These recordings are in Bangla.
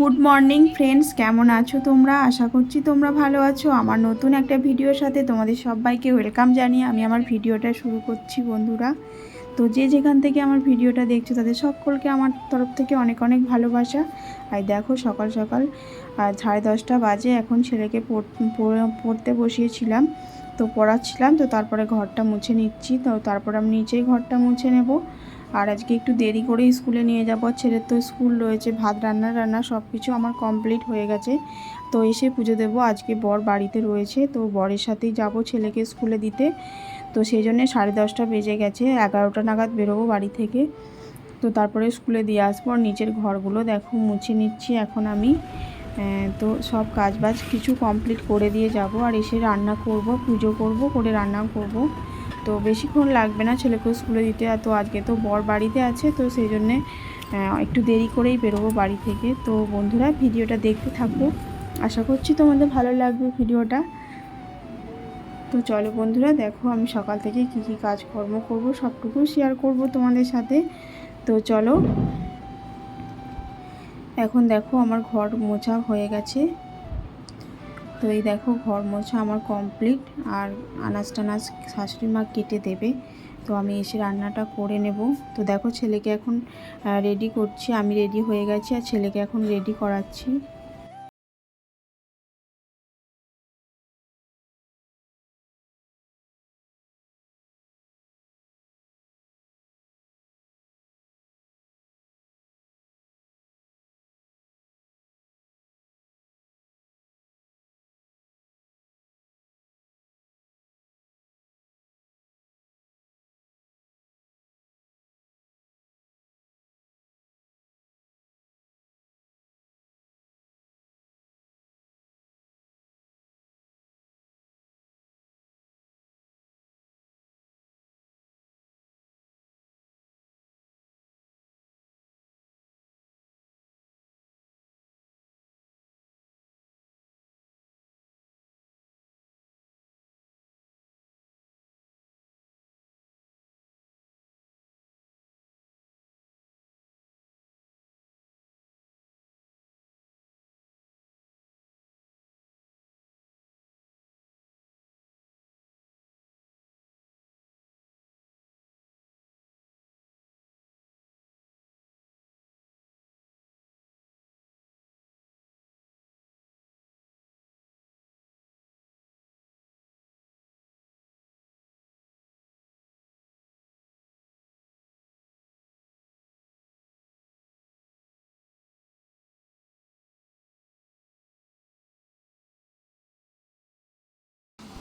গুড মর্নিং ফ্রেন্ডস কেমন আছো তোমরা? আশা করছি তোমরা ভালো আছো। আমার নতুন একটা ভিডিওর সাথে তোমাদের সবাইকে ওয়েলকাম জানিয়ে আমি আমার ভিডিওটা শুরু করছি, বন্ধুরা। তো যে যেখান থেকে আমার ভিডিওটা দেখছ, তাদের সকলকে আমার তরফ থেকে অনেক অনেক ভালোবাসা। আর দেখো, সকাল সকাল সাড়ে দশটা বাজে, এখন ছেলেকে পড়- পড়- পড়তে বসিয়েছিলাম। তো পড়াচ্ছিলাম, তো তারপরে ঘরটা মুছে নিচ্ছি। তো তারপর আমি নিচেই ঘরটা মুছে নেব। আর আজকে একটু দেরি করেই স্কুলে নিয়ে যাব। ছেলের তো স্কুল রয়েছে, ভাত রান্না রান্না সব কিছু আমার কমপ্লিট হয়ে গেছে। তো এসে পুজো দেবো। আজকে বর বাড়িতে রয়েছে, তো বরের সাথেই যাব ছেলেকে স্কুলে দিতে। তো সেই জন্যে সাড়ে দশটা বেজে গেছে, এগারোটা নাগাদ বেরোবো বাড়ি থেকে। তো তারপরে স্কুলে দিয়ে আসব। আর নিচের ঘরগুলো দেখো, মুছে নিচ্ছি এখন আমি। তো সব কাজ বাজ কিছু কমপ্লিট করে দিয়ে যাব। আর এসে রান্না করব, পুজো করব, করে রান্না করব। তো বেশিক্ষণ লাগবে না ছেলেকেও স্কুলে দিতে, আর তো আজকে তো বর বাড়িতে আছে, তো সেই জন্যে একটু দেরি করেই বেরোবো বাড়ি থেকে। তো বন্ধুরা, ভিডিওটা দেখতে থাকব আশা করছি তোমাদের ভালো লাগবে ভিডিওটা। তো চলো বন্ধুরা, দেখো আমি সকাল থেকে কি কি কাজকর্ম করব, সবটুকু শেয়ার করব তোমাদের সাথে। তো চলো। এখন দেখো আমার ঘর মোছা হয়ে গেছে। তো এই দেখো, ঘর মোছা আমার কমপ্লিট আর আনাজ টানাজ শাশুড়ি মা কেটে দেবে। তো আমি এসে রান্নাটা করে নেব। তো দেখো, ছেলেকে এখন রেডি করছি। আমি রেডি হয়ে গেছি আর ছেলেকে এখন রেডি করাচ্ছি।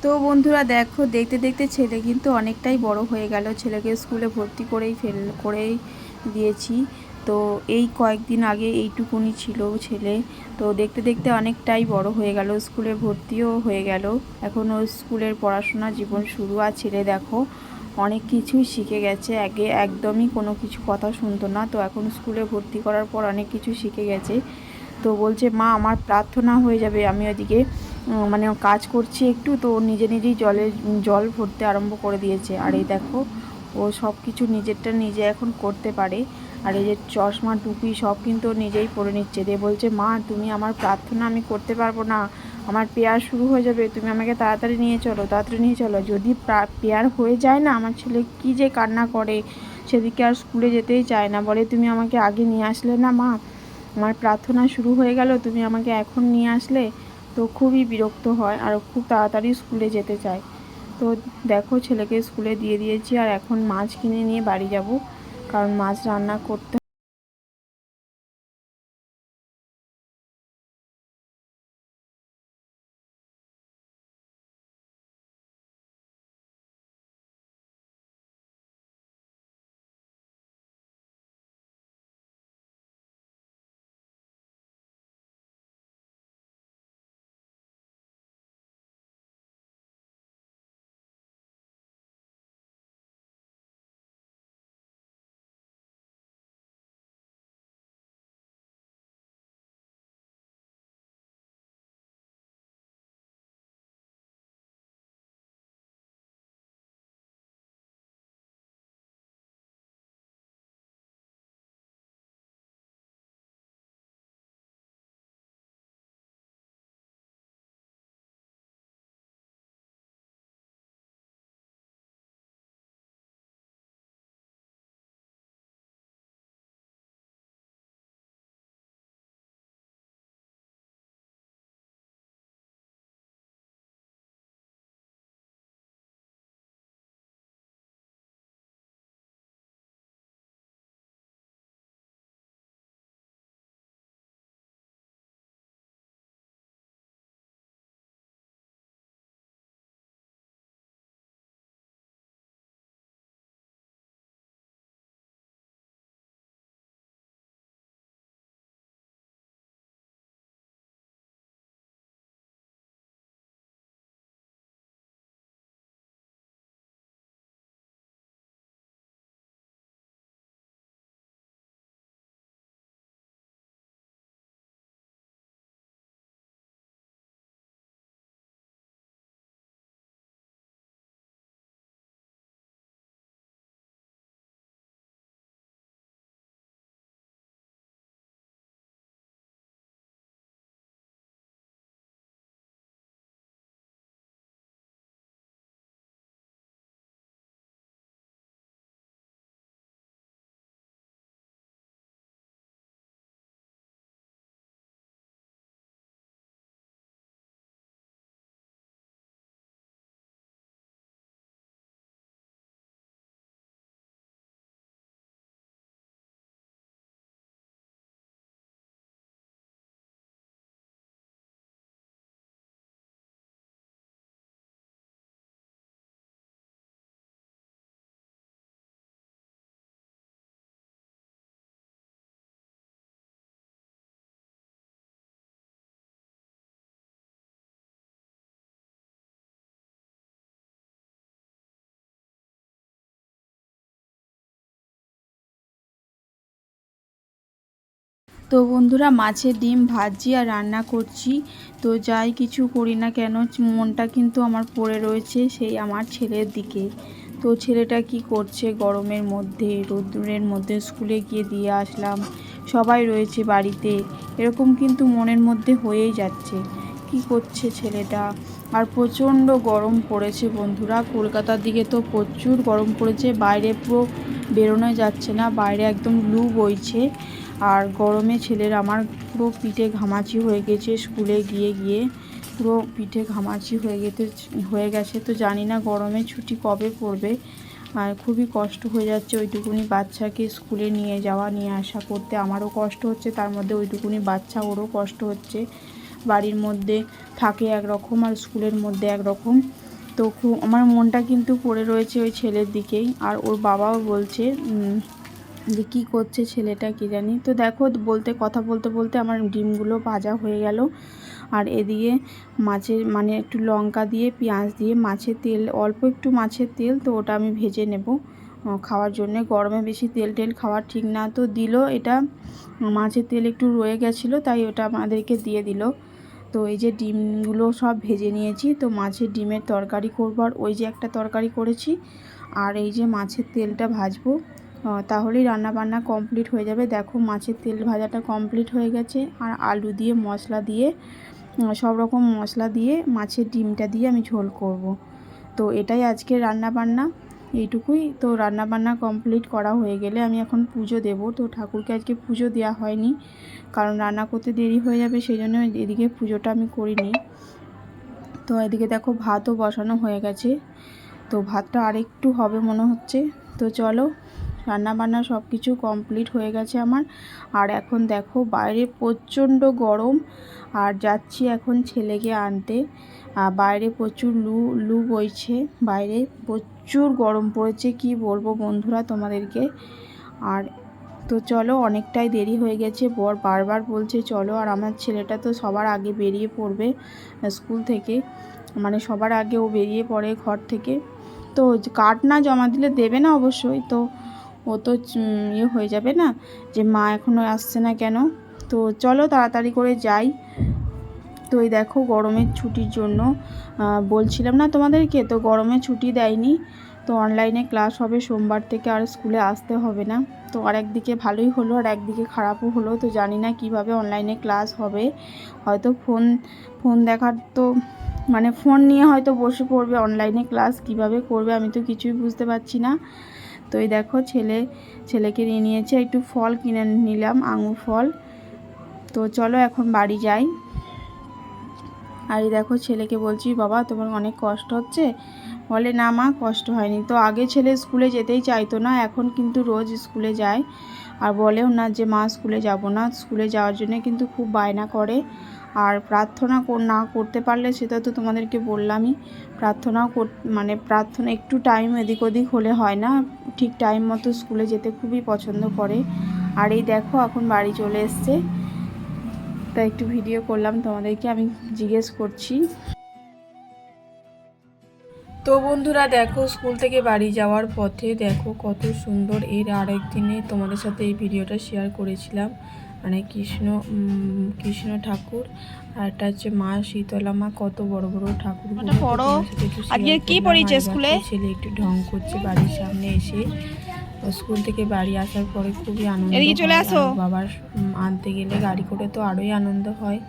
তো বন্ধুরা দেখো, দেখতে দেখতে ছেলে কিন্তু অনেকটাই বড় হয়ে গেল। ছেলেকে স্কুলে ভর্তি করেই ফেল, করেই দিয়েছি। তো এই কয়েকদিন আগে এইটুকুনি ছিল ছেলে। তো দেখতে দেখতে অনেকটাই বড় হয়ে গেল, স্কুলে ভর্তিও হয়ে গেল। এখন ও স্কুলের পড়াশোনা জীবন শুরু। আর ছেলে দেখো, অনেক কিছুই শিখে গেছে। আগে একদমই কোনো কিছু কথা শুনতো না। তো এখন স্কুলে ভর্তি করার পর অনেক কিছু শিখে গেছে। তো বলছে, মা, আমার প্রার্থনা হয়ে যাবে। আমি ওদিকে মানে কাজ করছি একটু, তো নিজে নিজেই জলে, জল ভরতে আরম্ভ করে দিয়েছে। আর এই দেখো, ও সব কিছু নিজেরটা নিজে এখন করতে পারে। আর এই যে চশমা, টুপি সব কিন্তু নিজেই পরে নিচ্ছে। দিয়ে বলছে, মা, তুমি আমার প্রার্থনা আমি করতে পারব না। আমার পেয়ার শুরু হয়ে যাবে। তুমি আমাকে তাড়াতাড়ি নিয়ে চলো, তাড়াতাড়ি নিয়ে চলো। যদি পেয়ার হয়ে যায় না, আমার ছেলে কী যে কান্না করে। সেদিকে আর স্কুলে যেতেই চায় না। বলে, তুমি আমাকে আগে নিয়ে আসলে না, মা? আমার প্রার্থনা শুরু হয়ে গেল। তুমি আমাকে এখন নিয়ে আসলে? তো খুবই বিরক্ত হয় আর খুব তাড়াতাড়ি স্কুলে যেতে চায়। তো দেখো ছেলেকে স্কুলে দিয়ে দিয়েছি আর এখন মাছ কিনে নিয়ে বাড়ি যাব। কারণ মাছ রান্না করতে তো বন্ধুরা, মাছের ডিম ভাজি আর রান্না করছি। তো যাই কিছু করি না কেন, মনটা কিন্তু আমার পড়ে রয়েছে সেই আমার ছেলের দিকে। তো ছেলেটা কি করছে? গরমের মধ্যে রোদ্দুরের মধ্যে স্কুলে গিয়ে দিয়ে আসলাম। সবাই রয়েছে বাড়িতে। এরকম কিন্তু মনের মধ্যে হয়েই যাচ্ছে। কি করছে ছেলেটা? আর প্রচণ্ড গরম পড়েছে বন্ধুরা। কলকাতার দিকে তো প্রচুর গরম পড়েছে। বাইরে পুরো বেরোনো যাচ্ছে না। বাইরে একদম লু বইছে। আর গরমে ছেলের আমার পুরো পিঠে ঘামাচি হয়ে গেছে, স্কুলে গিয়ে গিয়ে পুরো পিঠে ঘামাচি হয়ে গেতে, হয়ে গেছে। তো জানি না গরমে ছুটি কবে পড়বে। আর খুবই কষ্ট হয়ে যাচ্ছে ওইটুকুনি বাচ্চাকে স্কুলে নিয়ে যাওয়া, নিয়ে আসা করতে। আমারও কষ্ট হচ্ছে, তার মধ্যে ওইটুকুনি বাচ্চা, ওরও কষ্ট হচ্ছে। বাড়ির মধ্যে থাকে একরকম আর স্কুলের মধ্যে একরকম। তো খুব, আমার মনটা কিন্তু পড়ে রয়েছে ওই ছেলের দিকেই। আর ওর বাবাও বলছে যে কী করছে ছেলেটা কি জানি। তো দেখো, বলতে, কথা বলতে বলতে আমার ডিমগুলো ভাজা হয়ে গেল। আর এদিকে মাছের মানে একটু লঙ্কা দিয়ে, পেঁয়াজ দিয়ে মাছের তেল, অল্প একটু মাছের তেল, তো ওটা আমি ভেজে নেব খাওয়ার জন্যে। গরমে বেশি তেল টেল খাওয়া ঠিক না, তো দিল এটা। মাছের তেল একটু রয়ে গেছিল, তাই ওটা আমাদেরকে দিয়ে দিল। তো এই যে ডিমগুলো সব ভেজে নিয়েছি, তো মাছের ডিমের তরকারি করব। আর ওই যে একটা তরকারি করেছি, আর এই যে মাছের তেলটা ভাজবো। তাহলেই রান্না বান্না কমপ্লিট হয়ে যাবে। দেখো মাছের তেল ভাজাটা কমপ্লিট হয়ে গেছে। আর আলু দিয়ে মশলা দিয়ে সব রকম মশলা দিয়ে মাছের ডিমটা দিয়ে আমি ঝোল করব। তো এটাই আজকে রান্না বান্না এইটুকুই। তো রান্না বান্না কমপ্লিট করা হয়ে গেলে আমি এখন পুজো দেব। তো ঠাকুরকে আজকে পুজো দেওয়া হয়নি, কারণ রান্না করতে দেরি হয়ে যাবে সেই জন্য এদিকে পুজোটা আমি করিনি। তো এদিকে দেখো ভাতও বসানো হয়ে গেছে। তো ভাতটা আরেকটু হবে মনে হচ্ছে। তো চলো রান্না বান্না সব কিছু কমপ্লিট হয়ে গেছে আমার। আর এখন দেখো, বাইরে প্রচণ্ড গরম। আর যাচ্ছি এখন ছেলেকে আনতে। আর বাইরে প্রচুর লু লু বইছে। বাইরে প্রচুর গরম পড়েছে, কি বলব বন্ধুরা তোমাদেরকে। আর তো চলো, অনেকটাই দেরি হয়ে গেছে। বর বারবার বলছে, চলো, আর আমার ছেলেটা তো সবার আগে বেরিয়ে পড়বে স্কুল থেকে। মানে সবার আগে ও বেরিয়ে পড়ে ঘর থেকে। তো কার্ড না জমা দিলে দেবে না অবশ্যই। তো ও তো ইয়ে হয়ে যাবে না যে মা এখনও আসছে না কেন? তো চলো তাড়াতাড়ি করে যাই। তো এই দেখো গরমের ছুটির জন্য বলছিলাম না তোমাদেরকে? তো গরমে ছুটি দেয়নি। তো অনলাইনে ক্লাস হবে সোমবার থেকে আর স্কুলে আসতে হবে না। তো আর একদিকে ভালোই হলো, আর একদিকে খারাপও হলো। তো জানি না কীভাবে অনলাইনে ক্লাস হবে। হয়তো ফোন ফোন দেখার তো মানে ফোন নিয়ে হয়তো বসে পড়বে অনলাইনে ক্লাস কীভাবে করবে আমি তো কিছুই বুঝতে পারছি না। তো এই দেখো ছেলে, ছেলেকে নিয়ে নিয়েছে, একটু ফল কিনে নিলাম, আঙুর ফল। তো চলো এখন বাড়ি যাই। আর এই দেখো ছেলেকে বলছি, বাবা, তোমার অনেক কষ্ট হচ্ছে? বলে, না মা, কষ্ট হয়নি। তো আগে ছেলে স্কুলে যেতেই চাইতো না, এখন কিন্তু রোজ স্কুলে যায়। আর বলেও না যে, মা, স্কুলে যাব না। স্কুলে যাওয়ার জন্য কিন্তু খুব বায়না করে। আর প্রার্থনা না করতে পারলে সেটা তো তোমাদেরকে বললামই। প্রার্থনাও মানে প্রার্থনা একটু টাইম এদিক ওদিক হলে হয় না। ঠিক টাইম মতো স্কুলে যেতে খুবই পছন্দ করে। আর এই দেখো এখন বাড়ি চলে এসছে। তা একটু ভিডিও করলাম তোমাদেরকে, আমি জিজ্ঞেস করছি। তো বন্ধুরা দেখো স্কুল থেকে বাড়ি যাওয়ার পথে দেখো কত সুন্দর। এর আরেক দিনে তোমাদের সাথে এই ভিডিওটা শেয়ার করেছিলাম। মানে কৃষ্ণ কৃষ্ণ ঠাকুর আর এটা হচ্ছে মা শীতলা মা কত বড় বড় ঠাকুর। আজকে কি পড়িয়েছে স্কুলে? ছেলে একটু ঢং করছে বাড়ির সামনে এসে। স্কুল থেকে বাড়ি আসার পরে খুবই আনন্দ এদিকে চলে আসো। বাবার আনতে গেলে গাড়ি করে তো আরোই আনন্দ হয়।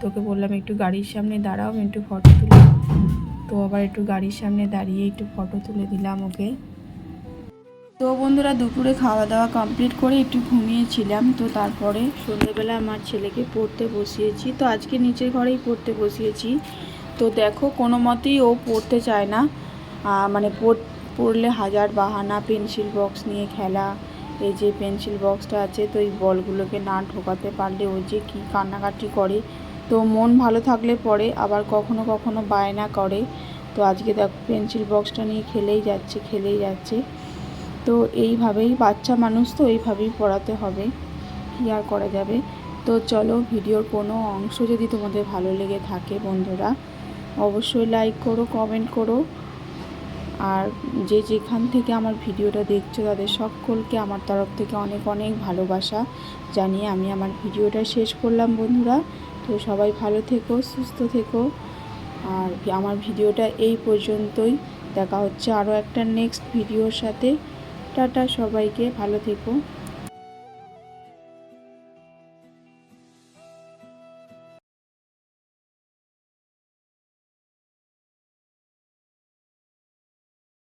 তোকে বললাম একটু গাড়ির সামনে দাঁড়াও একটু ফটো তুলি তো আবার একটু গাড়ির সামনে দাঁড়িয়ে একটু ফটো তুলে দিলাম ওকে। তো বন্ধুরা দুপুরে খাওয়া দাওয়া কমপ্লিট করে একটু ঘুমিয়েছিলাম। তো তারপরে সন্ধ্যেবেলা আমার ছেলেকে পড়তে বসিয়েছি। তো আজকে নিচের ঘরেই পড়তে বসিয়েছি। তো দেখো কোনো মতেই ও পড়তে চায় না। মানে পড়লে হাজার বাহানা পেন্সিল বক্স নিয়ে খেলা। এই যে পেন্সিল বক্সটা আছে, তো এই বলগুলোকে না ঢোকাতে পারলে ও যে কী কান্নাকাটি করে। তো মন ভালো থাকলে পরে আবার কখনো কখনো বায়না করে। তো আজকে দেখো পেন্সিল বক্সটা নিয়ে খেলেই যাচ্ছে খেলেই যাচ্ছে। তো এইভাবেই বাচ্চা মানুষ তো এইভাবেই পড়াতে হবে, কী আর করা যাবে? তো চলো ভিডিওর কোনো অংশ যদি তোমাদের ভালো লেগে থাকে বন্ধুরা, অবশ্যই লাইক করো কমেন্ট করো। আর যে যেখান থেকে আমার ভিডিওটা দেখছ তাদের সকলকে আমার তরফ থেকে অনেক অনেক ভালোবাসা জানিয়ে আমি আমার ভিডিওটা শেষ করলাম বন্ধুরা। তো সবাই ভালো থেকো, সুস্থ থেকো। আর আমার ভিডিওটা এই পর্যন্তই। দেখা হচ্ছে আরও একটা নেক্সট ভিডিওর সাথে। টাটা সবাইকে ভালো থেকো।